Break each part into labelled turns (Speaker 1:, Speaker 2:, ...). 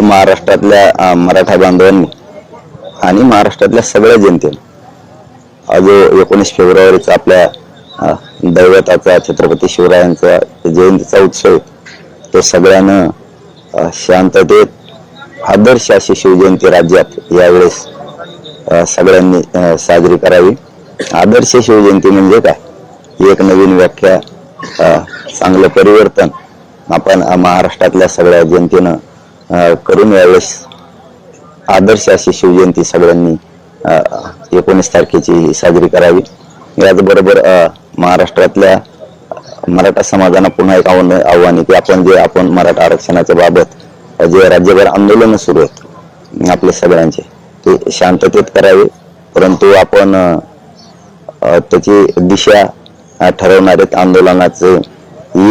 Speaker 1: महाराष्ट्रातल्या मराठा बांधवांनी आणि महाराष्ट्रातल्या सगळ्या जनतेने. जो एकोणीस फेब्रुवारीचा आपल्या दैवताचा छत्रपती शिवरायांचा जयंतीचा उत्सव तो सगळ्यानं शांततेत आदर्श अशी शिवजयंती राज्यात यावेळेस सगळ्यांनी साजरी करावी. आदर्श शिवजयंती म्हणजे काय? एक नवीन व्याख्या चांगलं परिवर्तन. आपण महाराष्ट्रातल्या सगळ्या जनतेनं करून यावेळेस आदर्श अशी शिवजयंती सगळ्यांनी एकोणीस तारखेची साजरी करावी. याचबरोबर महाराष्ट्रातल्या मराठा समाजानं पुन्हा एक आव्हान आव्हान आहे की आपण जे आपण मराठा आरक्षणाच्या बाबत जे राज्यभर आंदोलन सुरू आहेत आपले सगळ्यांचे ते शांततेत करावे. परंतु आपण त्याची दिशा ठरवणार आहेत आंदोलनाचे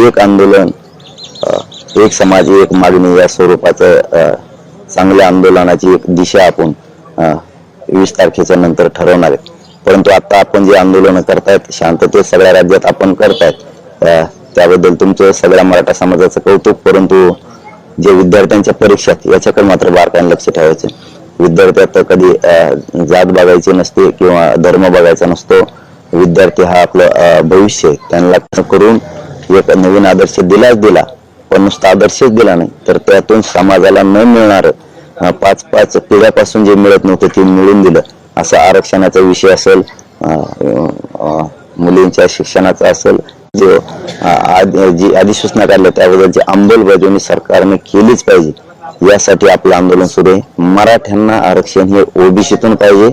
Speaker 1: एक आंदोलन एक समाज एक मागणी या स्वरूपाचं चांगल्या आंदोलनाची एक दिशा आपण वीस तारखेच्या नंतर ठरवणार आहे. परंतु आता आपण जे आंदोलन करतायत शांततेत सगळ्या राज्यात आपण करतायत त्याबद्दल तुमचं सगळ्या मराठा समाजाचं कौतुक परंतु जे विद्यार्थ्यांच्या परीक्षा आहेत, याच्याकडे मात्र बारकाईने लक्ष ठेवायचं विद्यार्थ्यात कधी जात बघायची नसते किंवा धर्म बघायचा नसतो. विद्यार्थी हा आपलं भविष्य त्यांना करून एक नवीन आदर्श दिलाच दिला. पण नुसता आदर्शच दिला नाही. तर त्यातून समाजाला न मिळणार पाच पाच पिढ्यापासून जे मिळत नव्हतं ते मिळून दिलं. असा आरक्षणाचा विषय असेल मुलींच्या शिक्षणाचा असेल जो आद- जी अधिसूचना काढल्या त्याबद्दलची अंमलबजावणी सरकारने केलीच पाहिजे यासाठी आपलं आंदोलन सुरू आहे. मराठ्यांना आरक्षण हे ओबीसीतून पाहिजे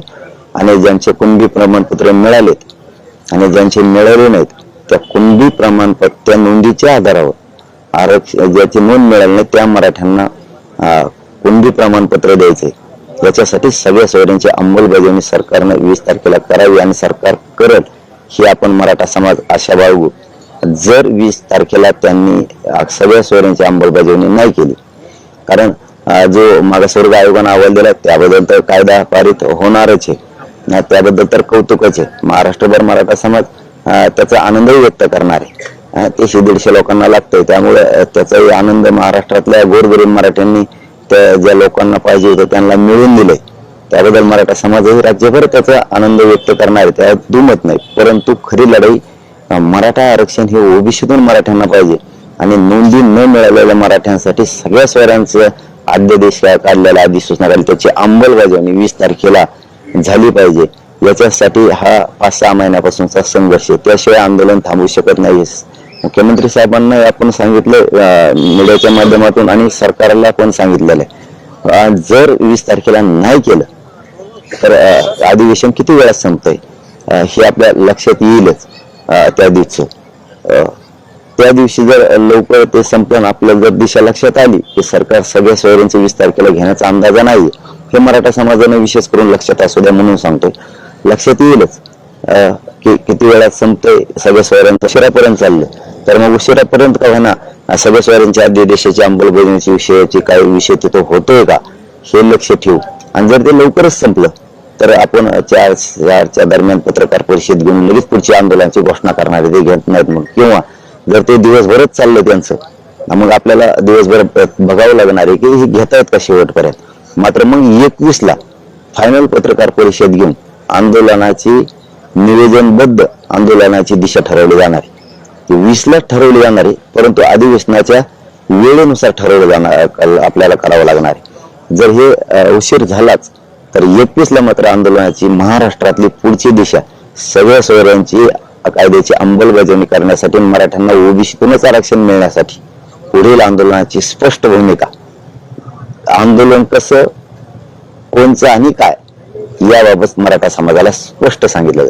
Speaker 1: आणि ज्यांचे कुणबी प्रमाणपत्र मिळालेत आणि ज्यांचे मिळाले नाहीत त्या कुणबी प्रमाणपत्र त्या नोंदीच्या आधारावर आरक्षण ज्याची नोंद मिळाली नाही त्या मराठ्यांना कुंभी कुणबी प्रमाणपत्र द्यायचे. याच्यासाठी सगळ्या सोयऱ्यांची अंमलबजावणी सरकारनं वीस तारखेला करावी आणि सरकार करत ही आपण मराठा समाज आशा बाळगू. जर वीस तारखेला त्यांनी सगळ्या सोयऱ्यांची अंमलबजावणी नाही केली कारण जो मागासवर्ग आयोगानं अहवाल दिला त्याबद्दल तर कायदा पारित होणारच आहे. त्याबद्दल तर कौतुकच आहे. महाराष्ट्रभर मराठा समाज त्याचा आनंदही व्यक्त करणार आहे. अं, तेशे दीडशे लोकांना लागतंय. त्यामुळे त्याचाही आनंद महाराष्ट्रातल्या गोरगरीब मराठ्यांनी त्या ज्या लोकांना पाहिजे होतं त्यांना मिळून दिले त्याबद्दल मराठा समाजही राज्यभर त्याचा आनंद व्यक्त करणार आहे. त्यात दुमत नाही. परंतु खरी लढाई मराठा आरक्षण हे ओबीसीतून मराठ्यांना पाहिजे. आणि नोंदी न मिळालेल्या मराठ्यांसाठी सगळ्या स्वरांचं आद्यदेश काढलेला अधिसूचना काढली. त्याची अंमलबजावणी वीस तारखेला झाली पाहिजे. याच्यासाठी हा पाच सहा महिन्यापासूनचा संघर्ष आहे. त्याशिवाय आंदोलन थांबू शकत नाही. मुख्यमंत्री साहेबांना आपण सांगितलं अं, मीडियाच्या माध्यमातून आणि सरकारला पण सांगितलेलं आहे. जर वीस तारखेला नाही केलं तर अधिवेशन किती वेळात संपतंय? हे आपल्या लक्षात येईलच त्या दिवशी. अं, त्या दिवशी जर लवकर ते संपलं आपल्या जर दिशा लक्षात आली की सरकार सगळ्या सोयऱ्यांचे वीस तारखेला घेण्याचा अंदाजा नाही हे मराठा समाजाने विशेष करून लक्षात असू द्या म्हणून सांगतोय. लक्षात येईलच अं, की किती वेळात संपतंय सगळ्या सोयऱ्यांचं उशिरापर्यंत चाललं तर मग उशिरापर्यंत का होईना? अं, सगळ्या सोयऱ्यांच्या आद्यदेशाची अंमलबजावणीची विषयाची काही विषय तिथं होतोय का? हे लक्ष ठेवू. आणि जर ते लवकरच संपलं तर आपण चार चारच्या दरम्यान पत्रकार परिषद घेऊन लगेच पुढची आंदोलनाची घोषणा करणार आहे ते घेत नाहीत मग. किंवा जर ते दिवसभरच चाललं त्यांचं मग आपल्याला दिवसभर बघावं लागणार आहे की हे घेतायत का शेवटपर्यंत? मात्र मग एकवीस ला फायनल पत्रकार परिषद घेऊन आंदोलनाची निवेदनबद्ध आंदोलनाची दिशा ठरवली जाणार आहे. वीसला ठरवली जाणार आहे परंतु अधिवेशनाच्या वेळेनुसार ठरवलं जाणार आपल्याला करावं लागणार आहे. जर हे उशीर झालाच तर एकवीसला मात्र आंदोलनाची महाराष्ट्रातली पुढची दिशा सगळ्या सोयऱ्यांची कायद्याची अंमलबजावणी करण्यासाठी मराठ्यांना ओबीसीतूनच आरक्षण मिळण्यासाठी पुढील आंदोलनाची स्पष्ट भूमिका. आंदोलन कसं कोणचं आणि काय याबाबत मराठा समाजाला स्पष्ट सांगितलं